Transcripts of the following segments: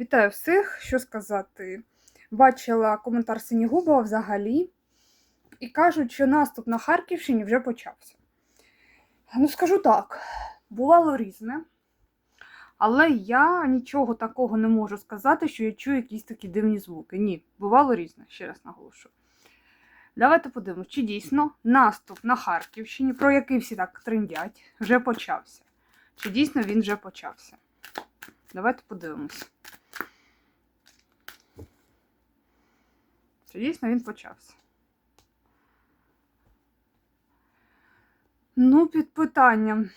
Вітаю всіх, що сказати. Бачила коментар Синігубова взагалі, і кажуть, що наступ на Харківщині вже почався. Ну, скажу так, бувало різне, але я нічого такого не можу сказати, що я чую якісь такі дивні звуки. Ні, бувало різне, ще раз наголошую. Давайте подивимось, чи дійсно наступ на Харківщині, про який всі так трендять, вже почався. Чи дійсно він вже почався? Давайте подивимось. Чи дійсно він почався? Ну, під питанням.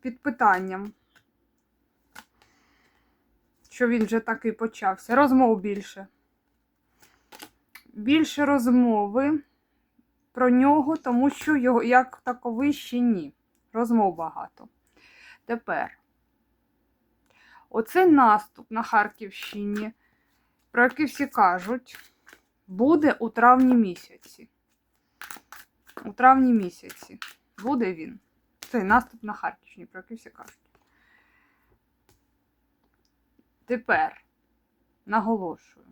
Під питанням. Що він вже такий почався. Розмов більше. Більше розмови про нього, тому що його як таковий ще ні. Розмов багато. Тепер. Оцей наступ на Харківщині, про який всі кажуть, буде у травні місяці. У травні місяці буде він. Цей наступ на Харківщині, про який всі кажуть. Тепер наголошую.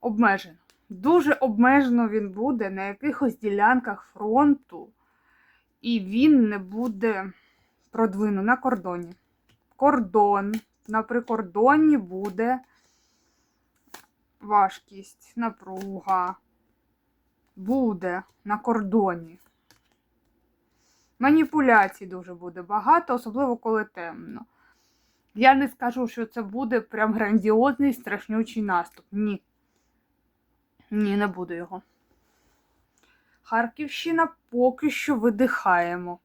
Обмежено. Дуже обмежено він буде на якихось ділянках фронту, і він не буде продвину на кордоні. Кордон. На прикордонні буде важкість, напруга. Буде на кордоні. Маніпуляцій дуже буде багато, особливо коли темно. Я не скажу, що це буде прям грандіозний страшнючий наступ. Ні. Ні, не буде його. Харківщина поки що видихаємо.